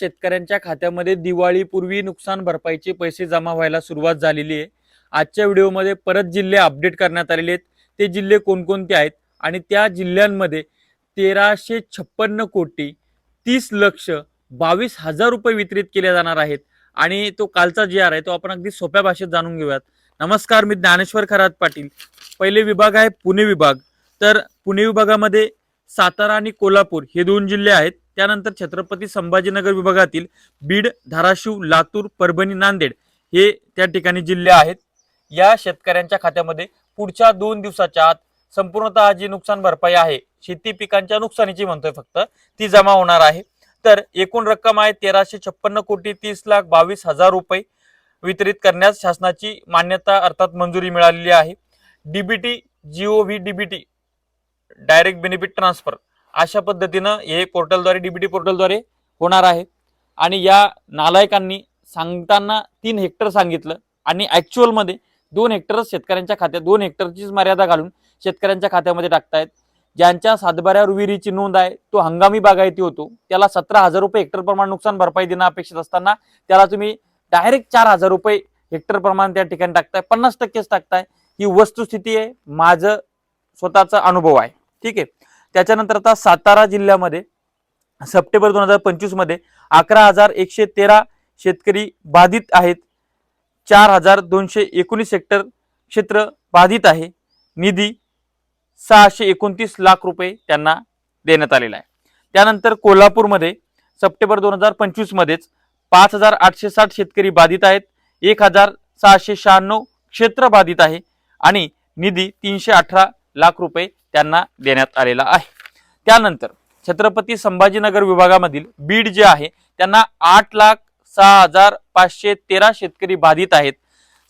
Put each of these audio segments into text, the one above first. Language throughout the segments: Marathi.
शेतकऱ्यांच्या खात्यामध्ये दिवाळीपूर्वी नुकसान भरपाईचे पैसे जमा व्हायला सुरुवात झालेली आहे. आजच्या व्हिडिओमध्ये परत जिल्हे अपडेट करण्यात आलेले आहेत. ते जिल्हे कोणकोणते आहेत आणि त्या जिल्ह्यांमध्ये तेराशे छप्पन्न कोटी तीस लक्ष बावीस हजार रुपये वितरित केले जाणार आहेत. आणि तो कालचा जी आर आहे तो आपण अगदी सोप्या भाषेत जाणून घेऊयात. नमस्कार मी ज्ञानेश्वर खरात पाटील. पहिले विभाग आहे पुणे विभाग. तर पुणे विभागामध्ये सातारा आणि कोल्हापूर हे दोन जिल्हे आहेत. त्यानंतर छत्रपती संभाजीनगर विभागातील बीड धाराशिव लातूर परभणी नांदेड हे त्या ठिकाणी जिल्हे आहेत. या शेतकऱ्यांच्या खात्यामध्ये पुढच्या दोन दिवसाच्या आत संपूर्णतः जी नुकसान भरपाई आहे शेती पिकांच्या नुकसानीची म्हणतोय फक्त ती जमा होणार आहे. तर एकूण रक्कम आहे तेराशे छप्पन्न कोटी तीस लाख बावीस हजार रुपये वितरित करण्यास शासनाची मान्यता अर्थात मंजुरी मिळालेली आहे. DBT GO V DBT direct benefit transfer अशा पद्धतीनं हे पोर्टलद्वारे डीबीटी पोर्टलद्वारे होणार आहे. आणि या नालायकांनी सांगताना तीन हेक्टर सांगितलं आणि ॲक्च्युअलमध्ये दोन हेक्टरच शेतकऱ्यांच्या खात्यात दोन हेक्टरचीच मर्यादा घालून शेतकऱ्यांच्या खात्यामध्ये टाकतायत. ज्यांच्या सातबाऱ्यावर विहिरीची नोंद आहे तो हंगामी बागायती होतो. त्याला सतरा हजार रुपये हेक्टर प्रमाण नुकसान भरपाई देणं अपेक्षित असताना त्याला तुम्ही डायरेक्ट चार हजार रुपये हेक्टर प्रमाण त्या ठिकाणी टाकताय. पन्नास टक्केच टाकताय. ही वस्तुस्थिती आहे माझं स्वतःचा अनुभव आहे. ठीक आहे? त्याच्यानंतर आता सातारा जिल्ह्यामध्ये सप्टेंबर दोन हजार पंचवीसमध्ये अकरा हजार एकशे तेरा शेतकरी बाधित आहेत. चार हजार दोनशे एकोणीस हेक्टर क्षेत्र बाधित आहे. निधी सहाशे एकोणतीस लाख रुपये त्यांना देण्यात आलेला आहे. त्यानंतर कोल्हापूरमध्ये सप्टेंबर दोन हजार पंचवीसमध्येच पाच हजार आठशे साठ शेतकरी बाधित आहेत. एक हजार सहाशे शहाण्णव क्षेत्र बाधित आहे. आणि निधी तीनशे अठरा लाख रुपये त्यांना देण्यात आलेला आहे. त्यानंतर छत्रपती संभाजीनगर विभागामधील बीड जे आहे त्यांना आठ लाख सहा हजार पाचशे तेरा शेतकरी बाधित आहेत.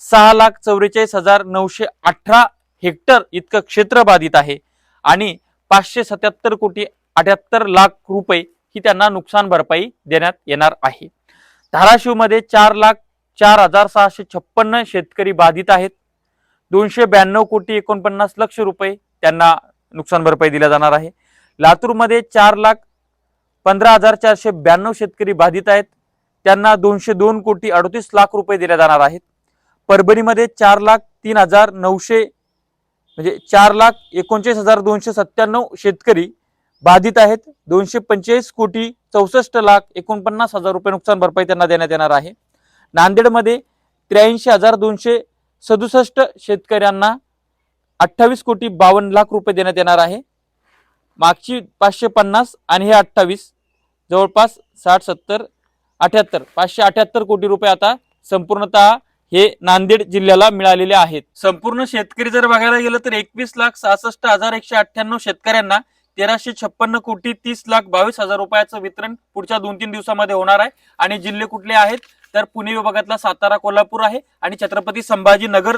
सहा लाख चौवेचाळीस हजार नऊशे अठरा हेक्टर इतकं क्षेत्र बाधित आहे आणि पाचशे सत्याहत्तर कोटी अठ्याहत्तर लाख रुपये ही त्यांना नुकसान भरपाई देण्यात येणार आहे. धाराशिवमध्ये चार लाख चार हजार सहाशे छप्पन्न शेतकरी बाधित आहेत. दोनशे ब्याण्णव कोटी एकोणपन्नास लक्ष रुपये त्यांना नुकसान भरपाई दिल्या जाणार आहे. लातूरमध्ये चार लाख पंधरा हजार चारशे ब्याण्णव शेतकरी बाधित आहेत. त्यांना दोनशे दोन कोटी अडतीस लाख रुपये दिले जाणार आहेत. परभणीमध्ये चार लाख तीन हजार नऊशे म्हणजे चार लाख एकोणचाळीस हजार दोनशे सत्त्याण्णव शेतकरी बाधित आहेत. दोनशे पंचेचाळीस कोटी चौसष्ट लाख एकोणपन्नास हजार रुपये नुकसान भरपाई त्यांना देण्यात येणार आहे. नांदेडमध्ये त्र्याऐंशी हजार दोनशे सदुसष्ट शेतकऱ्यांना अठ्ठावीस कोटी बावन्न लाख रुपये देण्यात येणार आहे. मागची पाचशे पन्नास आणि हे अठ्ठावीस जवळपास साठ सत्तर अठ्याहत्तर पाचशे अठ्याहत्तर कोटी रुपये आता संपूर्णतः हे नांदेड जिल्ह्याला मिळालेले आहेत. संपूर्ण शेतकरी जर बघायला गेलं तर एकवीस लाख सहासष्ट हजार एकशे अठ्ठ्याण्णव शेतकऱ्यांना तेराशे छप्पन्न कोटी तीस लाख बावीस हजार रुपयाचं वितरण पुढच्या दोन तीन दिवसामध्ये होणार आहे. आणि जिल्हे कुठले आहेत? तर पुणे विभागातला सातारा कोल्हापूर आहे. आणि छत्रपती संभाजीनगर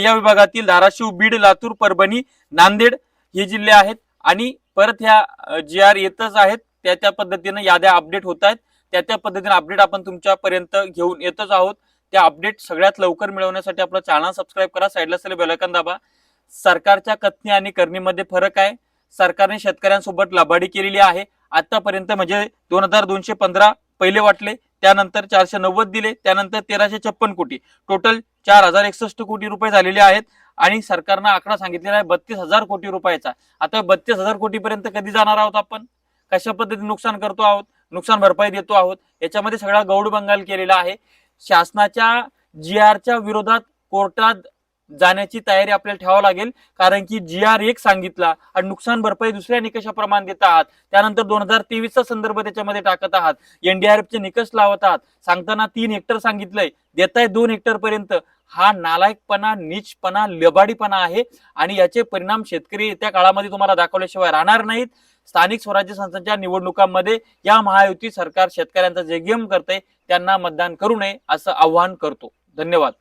या विभागातील धाराशिव बीड लातूर परभणी नांदेड हे जिल्हे आहेत. आणि परत ह्या जी आर येतच आहेत त्या त्या पद्धतीनं याद्या अपडेट होत आहेत. त्या त्या पद्धतीने अपडेट आपण तुमच्यापर्यंत घेऊन येतच आहोत. त्या अपडेट सगळ्यात लवकर मिळवण्यासाठी आपलं चॅनल सबस्क्राईब करा. साईडला असलेले बेलकन दाबा. सरकारच्या कथनी आणि करणीमध्ये फरक आहे. सरकारने शेतकऱ्यांसोबत लबाडी केलेली आहे. आतापर्यंत म्हणजे दोन हजार दोनशे पंधरा पहिले वाटले. त्यानंतर चारशे नव्वद दिले त्यानंतर तेराशे छप्पन कोटी. टोटल चार हजार एकसष्ट कोटी रुपये झालेले आहेत आणि सरकारनं आकडा सांगितलेला आहे बत्तीस हजार कोटी रुपयाचा. आता बत्तीस हजार कोटीपर्यंत कधी जाणार आहोत आपण? कशा पद्धतीने नुकसान करतो आहोत? नुकसान भरपाई देतो आहोत. याच्यामध्ये सगळा गौड बंगाल केलेला आहे. शासनाच्या जी आरच्या विरोधात कोर्टात जाण्याची तयारी आपल्याला ठेवावं लागेल. कारण की जी आर एक सांगितला आणि नुकसान भरपाई दुसऱ्या निकषाप्रमाणे देत आहात. त्यानंतर दोन हजार तेवीसचा संदर्भ त्याच्यामध्ये टाकत आहात. एनडीआरएफचे निकष लावत आहात. सांगताना तीन हेक्टर सांगितलंय. देताय दोन हेक्टर पर्यंत. हा नालायकपणा नीचपणा लबाडीपणा आहे. आणि याचे परिणाम शेतकरी येत्या काळामध्ये तुम्हाला दाखवल्याशिवाय राहणार नाहीत. स्थानिक स्वराज्य संस्थांच्या निवडणुकांमध्ये या महायुती सरकार शेतकऱ्यांचा जे गेम करते त्यांना मतदान करू नये असं आव्हान करतो. धन्यवाद.